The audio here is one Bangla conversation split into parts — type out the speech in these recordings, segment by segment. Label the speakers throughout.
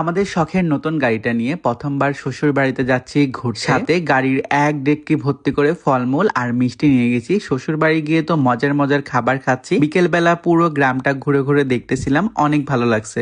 Speaker 1: আমাদের শখের নতুন গাড়িটা নিয়ে প্রথমবার শ্বশুর বাড়িতে যাচ্ছি ঘুরসাতে গাড়ির এক ডেকটি ভর্তি করে ফলমূল আর মিষ্টি নিয়ে গেছি। শ্বশুর বাড়ি গিয়ে তো মজার মজার খাবার খাচ্ছি। বিকেলবেলা পুরো গ্রামটা ঘুরে ঘুরে দেখতেছিলাম, অনেক ভালো লাগছে।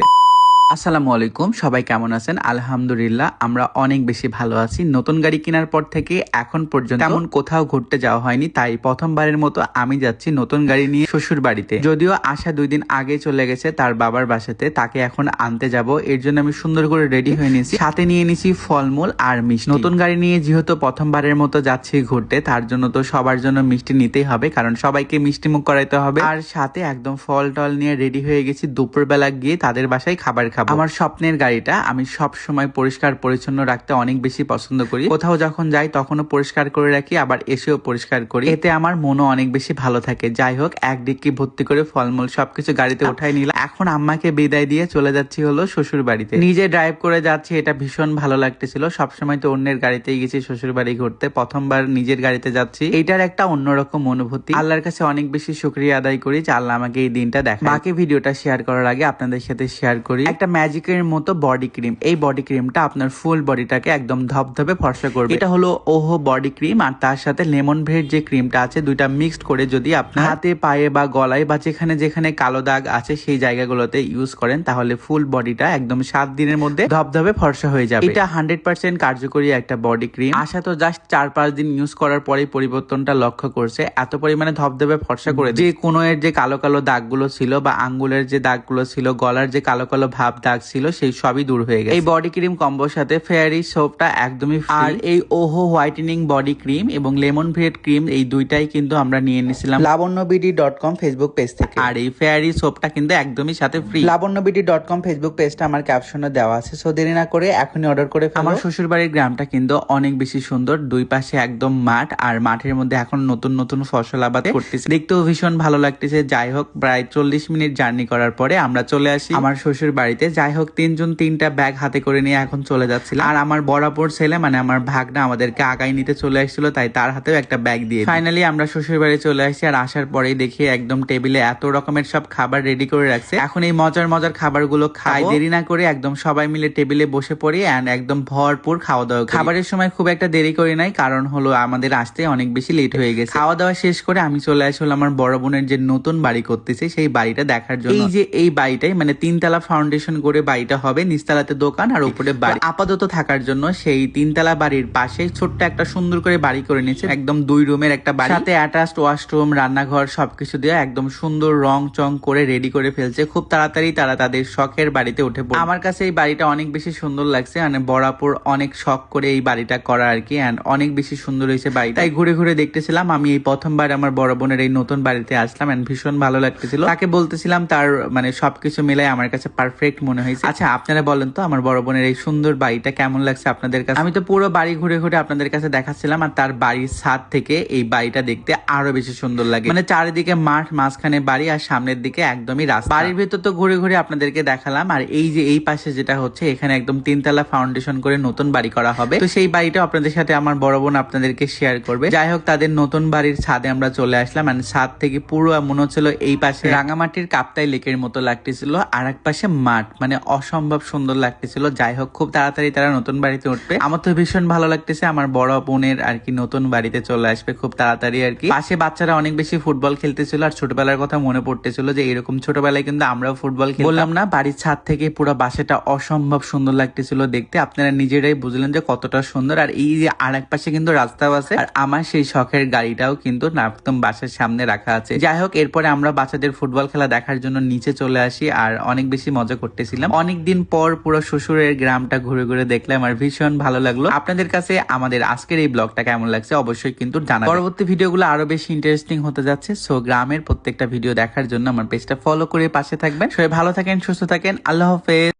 Speaker 1: আসসালামু আলাইকুম, সবাই কেমন আছেন? আলহামদুলিল্লাহ, আমরা অনেক বেশি ভালো আছি। নতুন গাড়ি কেনার পর থেকে এখন পর্যন্ত তেমন কোথাও ঘুরতে যাওয়া হয়নি, তাই প্রথমবারের মতো আমি যাচ্ছি নতুন গাড়ি নিয়ে শ্বশুর বাড়িতে যদিও আশা দুই দিন আগে চলে গেছে তার বাবার বাসাতে, তাকে এখন আনতে যাব। এর জন্য আমি সুন্দর করে রেডি হয়ে নিয়েছি। সাথে নিয়ে নিয়েছি ফলমূল আর মিষ্টি। নতুন গাড়ি নিয়ে যেহেতু প্রথমবারের মতো যাচ্ছি ঘুরতে, তার জন্য তো সবার জন্য মিষ্টি নিতেই হবে, কারণ সবাইকে মিষ্টি মুখ করাইতে হবে। আর সাথে একদম ফল টল নিয়ে রেডি হয়ে গেছি। দুপুরবেলা গিয়ে তাদের বাসায় খাবার খাব আমার স্বপ্নের গাড়িটা আমি সব সময় পরিষ্কার পরিচ্ছন্ন রাখতে অনেক বেশি পছন্দ করি। কোথাও যখন যাই তখনও পরিষ্কার করে রাখি আবার এসেও পরিষ্কার করি। এতে আমার মনও অনেক বেশি ভালো থাকে। যাই হোক এক ডিক্কি ভর্তি করে ফলমূল সবকিছু গাড়িতে উঠাই নিলাম। এখন আম্মাকে বিদায় দিয়ে চলে যাচ্ছি হলো শ্বশুর বাড়িতে নিজে ড্রাইভ করে যাচ্ছি এটা ভীষণ ভালো লাগতেছিল। সবসময় তো অন্যের গাড়িতেই গেছি শ্বশুর বাড়ি ঘুরতে। প্রথমবার নিজের গাড়িতে যাচ্ছি। এটার একটা অন্যরকম অনুভূতি। আল্লাহর কাছে অনেক বেশি শুক্রিয়া আদায় করি যে আল্লাহ আমাকে এই দিনটা দেখা বাকি ভিডিওটা শেয়ার করার আগে আপনাদের সাথে শেয়ার করি। একটা ম্যাজিকের মতো বডি ক্রিম এই বডি ক্রিমটা আপনার ফুল বডিটাকে একদম ধপধপে ফর্সা করবে। এটা হলো ওহো বডি ক্রিম আর তার সাথে লেমন ভেড যে ক্রিমটা আছে, দুইটা মিক্সড করে যদি আপনার হাতে, পায়ে বা গলায় বা যেখানে যেখানে কালো দাগ আছে, সেই জায়গাগুলোতে ইউজ করেন, তাহলে ফুল বডিটা একদম সাত দিনের মধ্যে ধপধপে ফর্সা হয়ে যাবে। এটা হান্ড্রেড পার্সেন্ট কার্যকরী একটা বডি ক্রিম আশা তো জাস্ট চার পাঁচ দিন ইউজ করার পরেই পরিবর্তনটা লক্ষ্য করছে, এত পরিমাণে ধপধপে ফর্সা করে যে কোনো এর যে কালো কালো দাগগুলো ছিল বা আঙ্গুলের যে দাগগুলো ছিল, গলার যে কালো কালো ভাব দাগ ছিল সেই সবই দূর হয়ে গেছে। এই বডি ক্রিম কম্বোর সাথে ফেয়ারি সোপটা একদমই। আর এই ওহো হোয়াইটেনিং বডি ক্রিম এবং লেমন ভেড ক্রিম এই দুইটাই কিন্তু আমরা নিয়ে নিছিলাম Labanya BD dot com Facebook page থেকে। আর এই ফেয়ারি সোপটা কিন্তু একদমই সাথে free Labanya BD dot com Facebook পেজটা আমার ক্যাপশনে দেওয়া আছে সো দেরি না করে এখনই অর্ডার করে ফেলো। আমার শ্বশুর বাড়ির গ্রামটা কিন্তু অনেক বেশি সুন্দর দুই পাশে একদম মাঠ আর মাঠের মধ্যে এখন নতুন নতুন ফসল আবাদ করতেছে। দেখতেও ভীষণ ভালো লাগতেছে। যাই হোক প্রায় চল্লিশ মিনিট জার্নি করার পরে আমরা চলে আসি। আমার শ্বশুর বাড়িতে যাই হোক তিনজন তিনটা ব্যাগ হাতে করে নিয়ে এখন চলে যাচ্ছিলাম আর আমার বরাবর ছেলে মানে আমার ভাগনা আমাদেরকে আগাই নিতে চলে আসছিল তাই তার হাতেও একটা ব্যাগ দিয়ে ফাইনালি আমরা শ্বশুর বাড়ি চলে আসি আর আসার পরেই দেখি একদম টেবিলে এত রকমের সব খাবার রেডি করে রাখছে। এখন এই মজার মজার খাবারগুলো খাই। দেরি না করে একদম সবাই মিলে টেবিলে বসে পড়ি এন্ড একদম ভরপুর খাওয়া দাওয়া খাবারের সময় খুব একটা দেরি করি নাই কারণ হলো আমাদের আসতে অনেক বেশি লেট হয়ে গেছে। খাওয়া দাওয়া শেষ করে আমি চলে আসলাম আমার বড় বোনের যে নতুন বাড়ি করতেছে সেই বাড়িটা দেখার জন্য। এই যে এই বাড়িটাই মানে তিনতলা ফাউন্ডেশন করে বাড়িটা হবে নিচতলাতে দোকান আর উপরে বাড়ি। আপাতত থাকার জন্য সেই তিনতলা বাড়ির পাশে ছোট্ট একটা সুন্দর করে বাড়ি করে নিয়েছে। একদম দুই রুমের একটা বাড়ি। সাথে অ্যাটাচড ওয়াশরুম রান্নাঘর সবকিছু দিয়ে একদম সুন্দর রং চং করে রেডি করে ফেলছে। খুব তাড়াতাড়ি তারা তাদের শখের বাড়িতে উঠে পড়ে। আমার কাছে এই বাড়িটা অনেক বেশি সুন্দর লাগছে মানে বরাবর অনেক শখ করে এই বাড়িটা করা আর কি অ্যান্ড অনেক বেশি সুন্দর হয়েছে বাড়ি তাই ঘুরে ঘুরে দেখতেছিলাম আমি এই প্রথমবার আমার বড় বোনের এই নতুন বাড়িতে আসলাম অ্যান্ড ভীষণ ভালো লাগতেছিল। তাকে বলতেছিলাম তার মানে সবকিছু মিলাই আমার কাছে পারফেক্ট মনে হয়েছে। আচ্ছা আপনারা বলেন তো আমার বড় বোনের এই সুন্দর বাড়িটা কেমন লাগছে আপনাদের কাছে? আমি তো পুরো বাড়ি ঘুরে ঘুরে আপনাদের কাছে দেখাচ্ছিলাম আর তার বাড়ির ছাদ থেকে এই বাড়িটা দেখতে আরও বেশি সুন্দর লাগে। মানে চারিদিকে মাঠ মাঝখানে বাড়ি আর সামনের দিকে একদমই রাস্তা। বাড়ির ভেতর তো ঘুরে ঘুরে আপনাদেরকে দেখালাম আর এই যে এই পাশে যেটা হচ্ছে এখানে একদম তিনতলা ফাউন্ডেশন করে নতুন বাড়ি করা হবে। তো সেই বাড়িটা আপনাদের সাথে আমার বড় বোন আপনাদেরকে শেয়ার করবে। যাই হোক তাদের নতুন বাড়ির ছাদে আমরা চলে আসলাম মানে ছাদ থেকে পুরো মনে হচ্ছিল এই পাশে রাঙামাটির কাপ্তাই লেকের মতো লাগতেছিল। আর এক পাশে মাঠ। মানে অসম্ভব সুন্দর লাগতেছিল। যাই হোক, খুব তাড়াতাড়ি তারা নতুন বাড়িতে উঠবে। আমার তো ভীষণ ভালো লাগতেছে, আমার বড় বোনের আর কি নতুন বাড়িতে চলে আসবে খুব তাড়াতাড়ি আর কি। পাশে বাচ্চারা অনেক বেশি ফুটবল খেলতেছিল আর ছোটবেলার কথা মনে পড়তেছিল যে এরকম ছোটবেলায় কিন্তু আমরাও ফুটবল বললাম না, বাড়ির ছাদ থেকে পুরো বাসাটা অসম্ভব সুন্দর লাগতেছিল দেখতে। আপনারা নিজেরাই বুঝলেন যে কতটা সুন্দর। আর এই যে আর এক পাশে কিন্তু রাস্তাও আছে। আর আমার সেই শখের গাড়িটাও কিন্তু একদম বাসার সামনে রাখা আছে। যাই হোক, এরপরে আমরা বাচ্চাদের ফুটবল খেলা দেখার জন্য নিচে চলে আসি আর অনেক বেশি মজা করতেছিলাম। অনেকদিন পর পুরো শ্বশুরের গ্রামটা ঘুরে ঘুরে দেখলাম আর ভীষণ ভালো লাগল। আপনাদের কাছে আমাদের আজকের এই ব্লগটা কেমন লাগছে অবশ্যই কিন্তু জানা পরবর্তী ভিডিওগুলো আরও বেশি ইন্টারেস্টিং হতে যাচ্ছে সো গ্রামের প্রত্যেকটা ভিডিও দেখার জন্য আমার পেজটা ফলো করে পাশে থাকবেন। সবাই ভালো থাকেন, সুস্থ থাকেন, আল্লাহ হাফেজ।